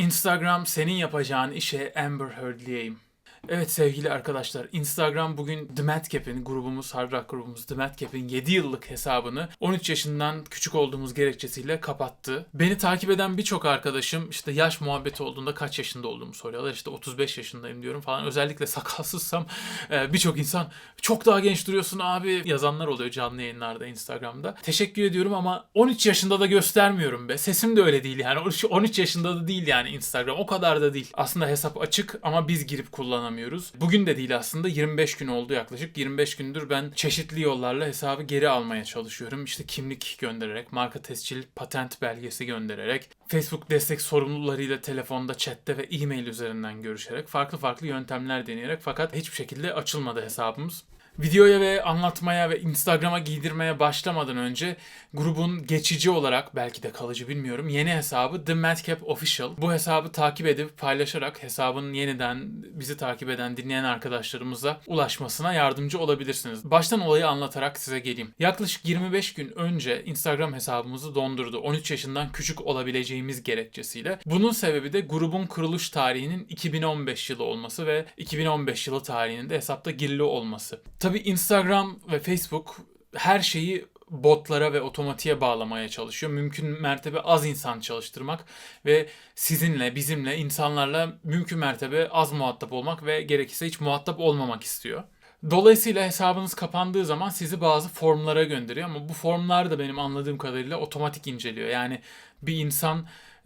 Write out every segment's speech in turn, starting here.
Instagram senin yapacağın işe Amber Heard'leyeyim. Evet sevgili arkadaşlar Instagram bugün The Madcap'in grubumuz Hard Rock grubumuz The Madcap'in 7 yıllık hesabını 13 yaşından küçük olduğumuz gerekçesiyle kapattı. Beni takip eden birçok arkadaşım işte yaş muhabbeti olduğunda kaç yaşında olduğumu soruyorlar. İşte 35 yaşındayım diyorum falan. Özellikle sakalsızsam e, birçok insan çok daha genç duruyorsun abi yazanlar oluyor canlı yayınlarda Instagram'da. Teşekkür ediyorum ama 13 yaşında da göstermiyorum be. Sesim de öyle değil yani. 13 13 yaşında da değil yani Instagram. O kadar da değil. Aslında hesap açık ama biz girip kullanamıyoruz. Bugün de değil aslında 25 gün oldu yaklaşık. 25 gündür ben çeşitli yollarla hesabı geri almaya çalışıyorum. İşte kimlik göndererek, marka tescil, patent belgesi göndererek, Facebook destek sorumlularıyla telefonda, chatte ve e-mail üzerinden görüşerek, farklı farklı yöntemler deneyerek fakat hiçbir şekilde açılmadı hesabımız. Videoya ve anlatmaya ve Instagram'a giydirmeye başlamadan önce grubun geçici olarak belki de kalıcı bilmiyorum yeni hesabı The Madcap Official. Bu hesabı takip edip paylaşarak hesabın yeniden bizi takip eden dinleyen arkadaşlarımıza ulaşmasına yardımcı olabilirsiniz. Baştan olayı anlatarak size geleyim. Yaklaşık 25 gün önce Instagram hesabımızı dondurdu. 13 yaşından küçük olabileceğimiz gerekçesiyle. Bunun sebebi de grubun kuruluş tarihinin 2015 yılı olması ve 2015 yılı tarihinin de hesapta girili olması. Tabi Instagram ve Facebook her şeyi botlara ve otomatiğe bağlamaya çalışıyor. Mümkün mertebe az insan çalıştırmak ve sizinle, bizimle, insanlarla mümkün mertebe az muhatap olmak ve gerekirse hiç muhatap olmamak istiyor. Dolayısıyla hesabınız kapandığı zaman sizi bazı formlara gönderiyor ama bu formlar da benim anladığım kadarıyla otomatik inceliyor. Yani bir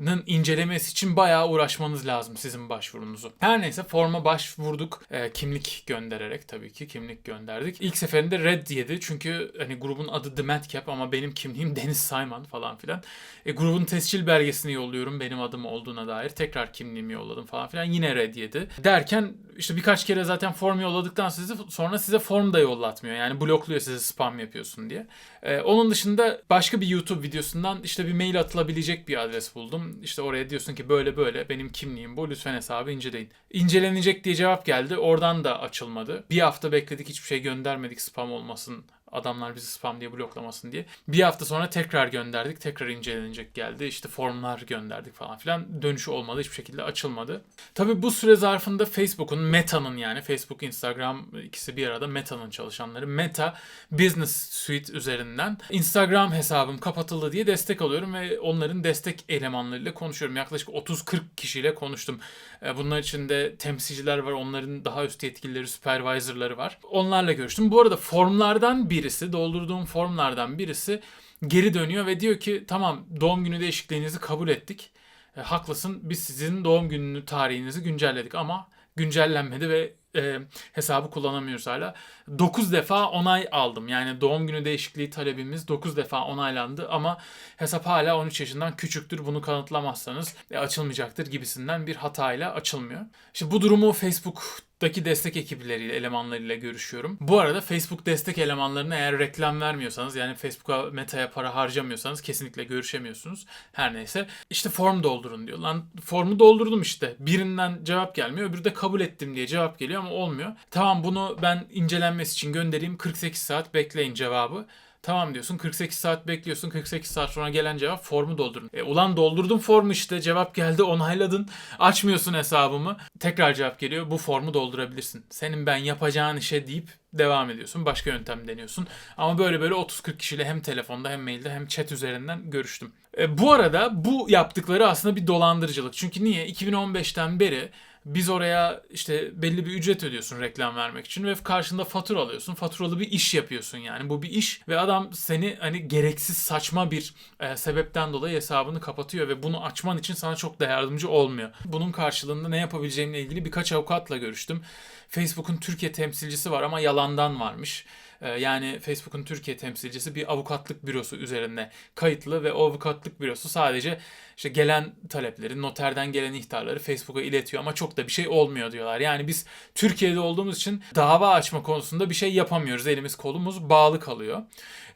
insanın incelemesi için bayağı uğraşmanız lazım sizin başvurunuzu. Her neyse forma başvurduk. Ee, kimlik göndererek tabii ki kimlik gönderdik. İlk seferinde red yedi çünkü hani grubun adı The Madcap ama benim kimliğim Deniz Sayman falan filan. E, grubun tescil belgesini yolluyorum benim adım olduğuna dair. Tekrar kimliğimi yolladım falan filan. Yine red yedi. Derken işte birkaç kere zaten form yolladıktan sonra size form da yollatmıyor. Yani blokluyor size spam yapıyorsun diye. Ee, onun dışında başka bir YouTube videosundan işte bir mail atılabilecek bir adres buldum. İşte oraya diyorsun ki böyle böyle benim kimliğim bu lütfen hesabı inceleyin. İncelenecek diye cevap geldi. Oradan da açılmadı. Bir hafta bekledik hiçbir şey göndermedik spam olmasın adamlar bizi spam diye bloklamasın diye. Bir hafta sonra tekrar gönderdik. Tekrar incelenecek geldi. İşte formlar gönderdik falan filan. Dönüşü olmadı. Hiçbir şekilde açılmadı. Tabii bu süre zarfında Facebook'un, Meta'nın yani Facebook, Instagram ikisi bir arada Meta'nın çalışanları. Meta Business Suite üzerinden Instagram hesabım kapatıldı diye destek alıyorum ve onların destek elemanlarıyla konuşuyorum. Yaklaşık 30-40 kişiyle konuştum. E, Bunlar içinde temsilciler var. Onların daha üst yetkilileri, supervisorları var. Onlarla görüştüm. Bu arada formlardan birisi, doldurduğum formlardan birisi geri dönüyor ve diyor ki tamam doğum günü değişikliğinizi kabul ettik. E, haklısın biz sizin doğum günü tarihinizi güncelledik ama güncellenmedi ve e, hesabı kullanamıyoruz hala. 9 defa onay aldım. Yani doğum günü değişikliği talebimiz 9 defa onaylandı ama hesap hala 13 yaşından küçüktür. Bunu kanıtlamazsanız e, açılmayacaktır gibisinden bir hatayla açılmıyor. İşte bu durumu Facebook Daki destek ekipleriyle, elemanlarıyla görüşüyorum. Bu arada Facebook destek elemanlarına eğer reklam vermiyorsanız yani Facebook'a Meta'ya para harcamıyorsanız kesinlikle görüşemiyorsunuz. Her neyse işte form doldurun diyor. Lan formu doldurdum işte. Birinden cevap gelmiyor. Öbürü de kabul ettim diye cevap geliyor ama olmuyor. Tamam bunu ben incelenmesi için göndereyim. 48 saat bekleyin cevabı. Tamam diyorsun 48 saat bekliyorsun 48 saat sonra gelen cevap formu doldurun. E, ulan doldurdum formu işte cevap geldi onayladın açmıyorsun hesabımı. Tekrar cevap geliyor bu formu doldurabilirsin. Senin ben yapacağın işe deyip devam ediyorsun. Başka yöntem deniyorsun. Ama böyle böyle 30-40 kişiyle hem telefonda hem mailde hem chat üzerinden görüştüm. E, bu arada bu yaptıkları aslında bir dolandırıcılık. Çünkü niye? 2015'ten beri biz oraya işte belli bir ücret ödüyorsun reklam vermek için ve karşında fatura alıyorsun. Faturalı bir iş yapıyorsun yani. Bu bir iş ve adam seni hani gereksiz saçma bir e, sebepten dolayı hesabını kapatıyor ve bunu açman için sana çok da yardımcı olmuyor. Bunun karşılığında ne yapabileceğimle ilgili birkaç avukatla görüştüm. Facebook'un Türkiye temsilcisi var ama yalandan varmış. E, yani Facebook'un Türkiye temsilcisi bir avukatlık bürosu üzerinde kayıtlı ve o avukatlık bürosu sadece işte gelen talepleri, noterden gelen ihtarları Facebook'a iletiyor ama çok da bir şey olmuyor diyorlar. Yani biz Türkiye'de olduğumuz için dava açma konusunda bir şey yapamıyoruz. Elimiz kolumuz bağlı kalıyor.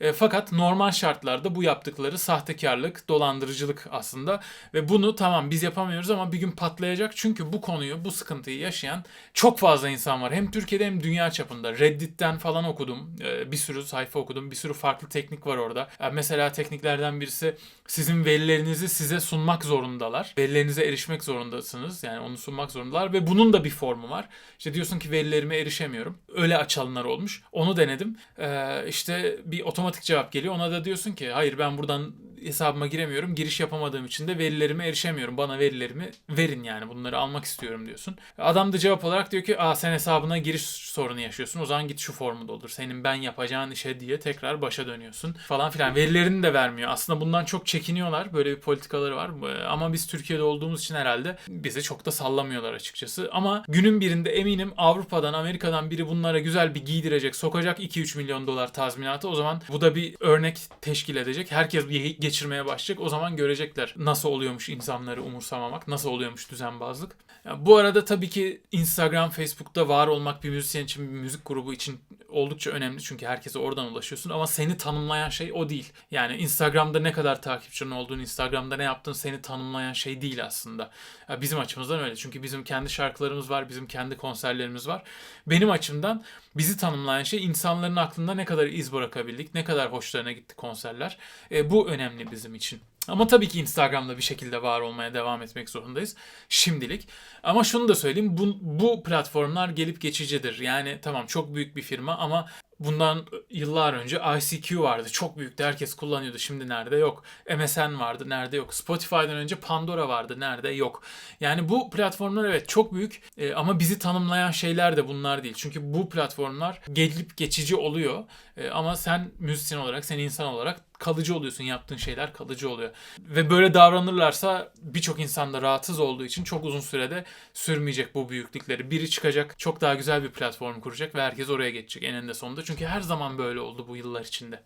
E, fakat normal şartlarda bu yaptıkları sahtekarlık, dolandırıcılık aslında ve bunu tamam biz yapamıyoruz ama bir gün patlayacak çünkü bu konuyu, bu sıkıntıyı yaşayan çok fazla insan var. Hem Türkiye'de hem dünya çapında. Reddit'ten falan okudum. Ee, bir sürü sayfa okudum. Bir sürü farklı teknik var orada. Ee, mesela tekniklerden birisi sizin verilerinizi size sunmak zorundalar. Verilerinize erişmek zorundasınız. Yani onu sunmak zorundalar ve bunun da bir formu var. İşte diyorsun ki verilerime erişemiyorum. Öyle açanlar olmuş. Onu denedim. Ee, işte bir otomatik cevap geliyor. Ona da diyorsun ki hayır ben buradan hesabıma giremiyorum. Giriş yapamadığım için de verilerime erişemiyorum. Bana verilerimi verin yani bunları almak istiyorum diyorsun. Adam da cevap olarak diyor ki Aa, sen hesabına giriş sorunu yaşıyorsun. O zaman git şu formu doldur. Senin ben yapacağın işe diye tekrar başa dönüyorsun falan filan. Verilerini de vermiyor. Aslında bundan çok çekiniyorlar. Böyle bir politikaları var. Ama biz Türkiye'de olduğumuz için herhalde bizi çok da sallamıyorlar açıkçası. Ama günün birinde eminim Avrupa'dan, Amerika'dan biri bunlara güzel bir giydirecek, sokacak 2-3 milyon dolar tazminatı. O zaman bu da bir örnek teşkil edecek. Herkes bir geçirmeye başlayacak. O zaman görecekler nasıl oluyormuş insanları umursamamak, nasıl oluyormuş düzenbazlık. Ya bu arada tabii ki Instagram, Facebook'ta var olmak bir müzisyen için, bir müzik grubu için oldukça önemli. Çünkü herkese oradan ulaşıyorsun. Ama seni tanımlayan şey o değil. Yani Instagram'da ne kadar takipçinin olduğunu, Instagram'da ne yaptığın seni tanımlayan şey değil aslında. Ya bizim açımızdan öyle. Çünkü bizim kendi şarkılarımız var, bizim kendi konserlerimiz var. Benim açımdan bizi tanımlayan şey insanların aklında ne kadar iz bırakabildik, ne kadar hoşlarına gitti konserler. E, bu önemli bizim için. Ama tabii ki Instagram'da bir şekilde var olmaya devam etmek zorundayız şimdilik. Ama şunu da söyleyeyim bu, bu platformlar gelip geçicidir. Yani tamam çok büyük bir firma ama bundan yıllar önce ICQ vardı. Çok büyüktü. Herkes kullanıyordu. Şimdi nerede? Yok. MSN vardı. Nerede? Yok. Spotify'dan önce Pandora vardı. Nerede? Yok. Yani bu platformlar evet çok büyük e, ama bizi tanımlayan şeyler de bunlar değil. Çünkü bu platformlar gelip geçici oluyor. E, ama sen müzisyen olarak, sen insan olarak kalıcı oluyorsun. Yaptığın şeyler kalıcı oluyor. Ve böyle davranırlarsa birçok insan da rahatsız olduğu için çok uzun sürede sürmeyecek bu büyüklükleri. Biri çıkacak, çok daha güzel bir platform kuracak ve herkes oraya geçecek eninde sonunda. Çünkü her zaman böyle oldu bu yıllar içinde.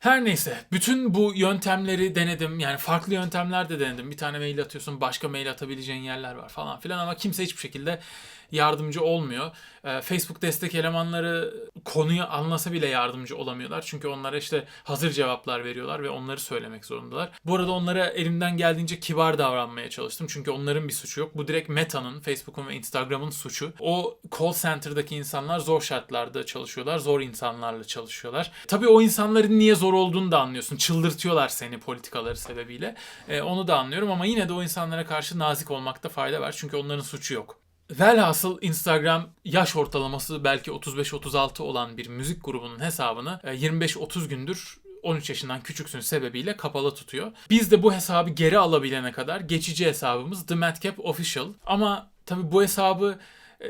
Her neyse bütün bu yöntemleri denedim. Yani farklı yöntemler de denedim. Bir tane mail atıyorsun başka mail atabileceğin yerler var falan filan ama kimse hiçbir şekilde yardımcı olmuyor. Ee, Facebook destek elemanları konuyu anlasa bile yardımcı olamıyorlar. Çünkü onlara işte hazır cevaplar veriyorlar ve onları söylemek zorundalar. Bu arada onlara elimden geldiğince kibar davranmaya çalıştım. Çünkü onların bir suçu yok. Bu direkt Meta'nın, Facebook'un ve Instagram'ın suçu. O call center'daki insanlar zor şartlarda çalışıyorlar. Zor insanlarla çalışıyorlar. Tabii o insanların niye zor olduğunu da anlıyorsun. Çıldırtıyorlar seni politikaları sebebiyle. Ee, onu da anlıyorum ama yine de o insanlara karşı nazik olmakta fayda var. Çünkü onların suçu yok. Velhasıl Instagram yaş ortalaması belki 35-36 olan bir müzik grubunun hesabını 25-30 gündür 13 yaşından küçüksün sebebiyle kapalı tutuyor. Biz de bu hesabı geri alabilene kadar geçici hesabımız The Madcap Official. Ama tabi bu hesabı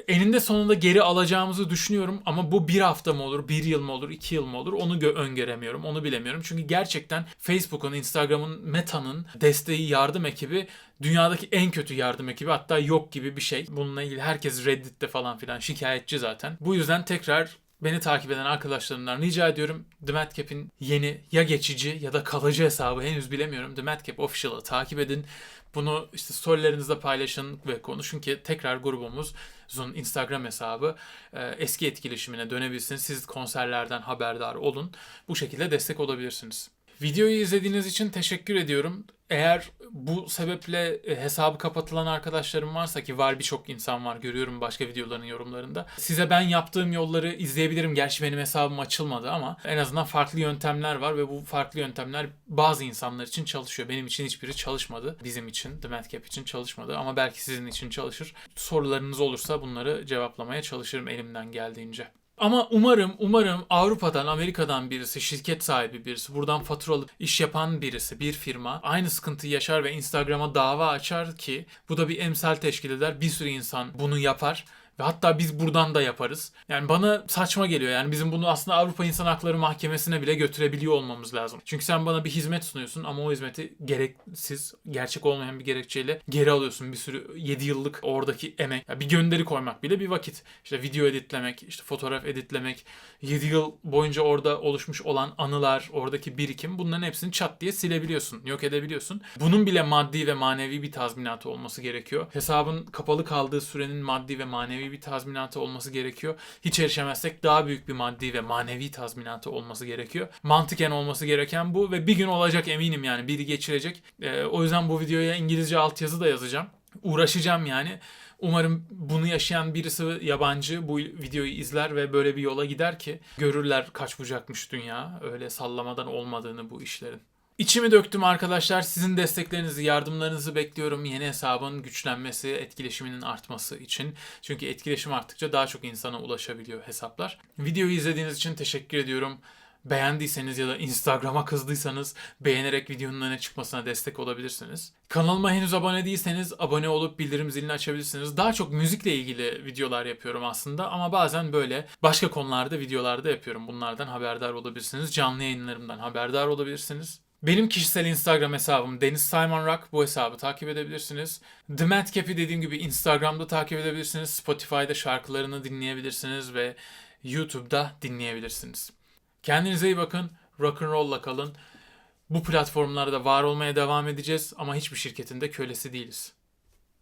eninde sonunda geri alacağımızı düşünüyorum ama bu bir hafta mı olur, bir yıl mı olur, iki yıl mı olur onu gö- öngöremiyorum, onu bilemiyorum. Çünkü gerçekten Facebook'un, Instagram'ın, Meta'nın desteği yardım ekibi dünyadaki en kötü yardım ekibi hatta yok gibi bir şey. Bununla ilgili herkes Reddit'te falan filan şikayetçi zaten. Bu yüzden tekrar beni takip eden arkadaşlarımdan rica ediyorum The Madcap'in yeni ya geçici ya da kalıcı hesabı henüz bilemiyorum. The Madcap Official'ı takip edin. Bunu işte storylerinizde paylaşın ve konuşun ki tekrar grubumuzun Instagram hesabı e, eski etkileşimine dönebilsin. Siz konserlerden haberdar olun. Bu şekilde destek olabilirsiniz. Videoyu izlediğiniz için teşekkür ediyorum. Eğer bu sebeple e, hesabı kapatılan arkadaşlarım varsa ki var birçok insan var görüyorum başka videoların yorumlarında. Size ben yaptığım yolları izleyebilirim. Gerçi benim hesabım açılmadı ama en azından farklı yöntemler var ve bu farklı yöntemler bazı insanlar için çalışıyor. Benim için hiçbiri çalışmadı. Bizim için, The Madcap için çalışmadı ama belki sizin için çalışır. Sorularınız olursa bunları cevaplamaya çalışırım elimden geldiğince. Ama umarım, umarım Avrupa'dan, Amerika'dan birisi, şirket sahibi birisi, buradan faturalı iş yapan birisi, bir firma aynı sıkıntıyı yaşar ve Instagram'a dava açar ki bu da bir emsal teşkil eder. Bir sürü insan bunu yapar ve hatta biz buradan da yaparız. Yani bana saçma geliyor. Yani bizim bunu aslında Avrupa İnsan Hakları Mahkemesi'ne bile götürebiliyor olmamız lazım. Çünkü sen bana bir hizmet sunuyorsun ama o hizmeti gereksiz, gerçek olmayan bir gerekçeyle geri alıyorsun. Bir sürü 7 yıllık oradaki emek. Yani bir gönderi koymak bile bir vakit. İşte video editlemek, işte fotoğraf editlemek, 7 yıl boyunca orada oluşmuş olan anılar, oradaki birikim bunların hepsini çat diye silebiliyorsun, yok edebiliyorsun. Bunun bile maddi ve manevi bir tazminatı olması gerekiyor. Hesabın kapalı kaldığı sürenin maddi ve manevi bir tazminatı olması gerekiyor. Hiç erişemezsek daha büyük bir maddi ve manevi tazminatı olması gerekiyor. Mantıken olması gereken bu ve bir gün olacak eminim yani biri geçirecek. Ee, o yüzden bu videoya İngilizce altyazı da yazacağım. Uğraşacağım yani. Umarım bunu yaşayan birisi yabancı bu videoyu izler ve böyle bir yola gider ki görürler kaç bucakmış dünya. Öyle sallamadan olmadığını bu işlerin. İçimi döktüm arkadaşlar. Sizin desteklerinizi, yardımlarınızı bekliyorum. Yeni hesabın güçlenmesi, etkileşiminin artması için. Çünkü etkileşim arttıkça daha çok insana ulaşabiliyor hesaplar. Videoyu izlediğiniz için teşekkür ediyorum. Beğendiyseniz ya da Instagram'a kızdıysanız beğenerek videonun öne çıkmasına destek olabilirsiniz. Kanalıma henüz abone değilseniz abone olup bildirim zilini açabilirsiniz. Daha çok müzikle ilgili videolar yapıyorum aslında ama bazen böyle başka konularda videolarda yapıyorum. Bunlardan haberdar olabilirsiniz. Canlı yayınlarımdan haberdar olabilirsiniz. Benim kişisel Instagram hesabım Deniz Simon Rock. Bu hesabı takip edebilirsiniz. The Madcap'i dediğim gibi Instagram'da takip edebilirsiniz. Spotify'da şarkılarını dinleyebilirsiniz ve YouTube'da dinleyebilirsiniz. Kendinize iyi bakın. Rock'n'roll'la kalın. Bu platformlarda var olmaya devam edeceğiz ama hiçbir şirketin de kölesi değiliz.